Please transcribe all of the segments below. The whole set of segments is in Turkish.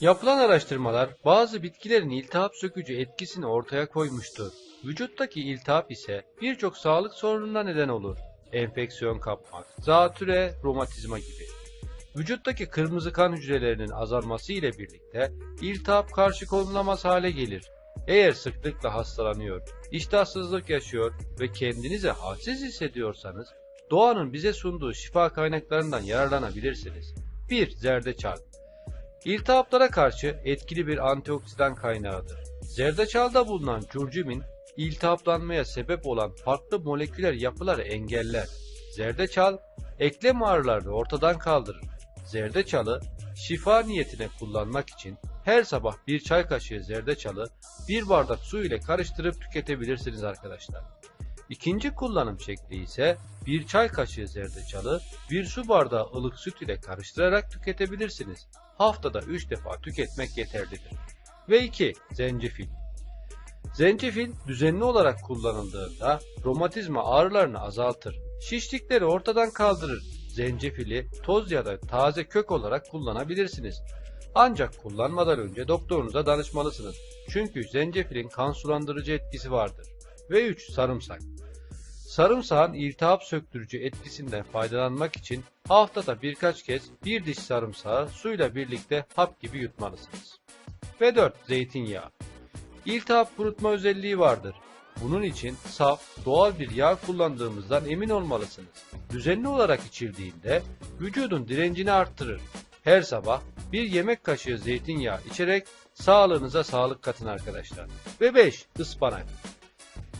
Yapılan araştırmalar bazı bitkilerin iltihap sökücü etkisini ortaya koymuştur. Vücuttaki iltihap ise birçok sağlık sorununa neden olur. Enfeksiyon kapmak, zatüre, romatizma gibi. Vücuttaki kırmızı kan hücrelerinin azalması ile birlikte iltihap karşı konulamaz hale gelir. Eğer sıklıkla hastalanıyor, iştahsızlık yaşıyor ve kendinizi halsiz hissediyorsanız doğanın bize sunduğu şifa kaynaklarından yararlanabilirsiniz. 1. Zerdeçal İltihaplara karşı etkili bir antioksidan kaynağıdır. Zerdeçalda bulunan curcumin, iltihaplanmaya sebep olan farklı moleküler yapıları engeller. Zerdeçal, eklem ağrılarını ortadan kaldırır. Zerdeçalı, şifa niyetine kullanmak için her sabah bir çay kaşığı zerdeçalı bir bardak su ile karıştırıp tüketebilirsiniz arkadaşlar. İkinci kullanım şekli ise bir çay kaşığı zerdeçalı bir su bardağı ılık süt ile karıştırarak tüketebilirsiniz. Haftada 3 defa tüketmek yeterlidir. Ve 2. Zencefil Zencefil düzenli olarak kullanıldığında romatizma ağrılarını azaltır. Şişlikleri ortadan kaldırır. Zencefili toz ya da taze kök olarak kullanabilirsiniz. Ancak kullanmadan önce doktorunuza danışmalısınız. Çünkü zencefilin kan sulandırıcı etkisi vardır. Ve 3. Sarımsak Sarımsağın iltihap söktürücü etkisinden faydalanmak için haftada birkaç kez bir diş sarımsağı suyla birlikte hap gibi yutmalısınız. Ve 4. Zeytinyağı İltihap kurutma özelliği vardır. Bunun için saf, doğal bir yağ kullandığımızdan emin olmalısınız. Düzenli olarak içildiğinde vücudun direncini arttırır. Her sabah bir yemek kaşığı zeytinyağı içerek sağlığınıza sağlık katın arkadaşlar. Ve 5. Ispanak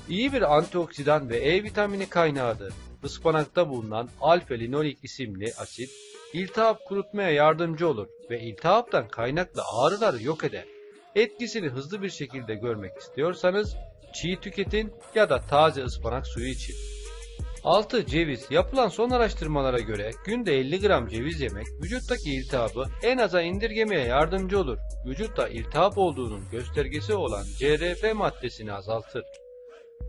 İyi bir antioksidan ve E vitamini kaynağıdır. Ispanakta bulunan alfa-linolik isimli asit, iltihap kurutmaya yardımcı olur ve iltihaptan kaynaklı ağrıları yok eder. Etkisini hızlı bir şekilde görmek istiyorsanız çiğ tüketin ya da taze ıspanak suyu için. 6. Ceviz. Yapılan son araştırmalara göre günde 50 gram ceviz yemek vücuttaki iltihabı en aza indirgemeye yardımcı olur. Vücutta iltihap olduğunun göstergesi olan CRP maddesini azaltır.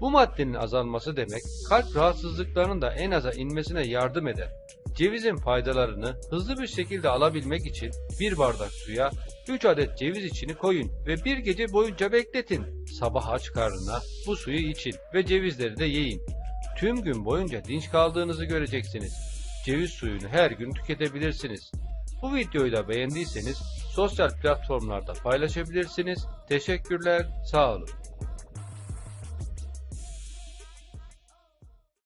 Bu maddenin azalması demek kalp rahatsızlıklarının da en aza inmesine yardım eder. Cevizin faydalarını hızlı bir şekilde alabilmek için bir bardak suya 3 adet ceviz içini koyun ve bir gece boyunca bekletin. Sabah aç karnına bu suyu için ve cevizleri de yiyin. Tüm gün boyunca dinç kaldığınızı göreceksiniz. Ceviz suyunu her gün tüketebilirsiniz. Bu videoyu da beğendiyseniz sosyal platformlarda paylaşabilirsiniz. Teşekkürler, sağ olun.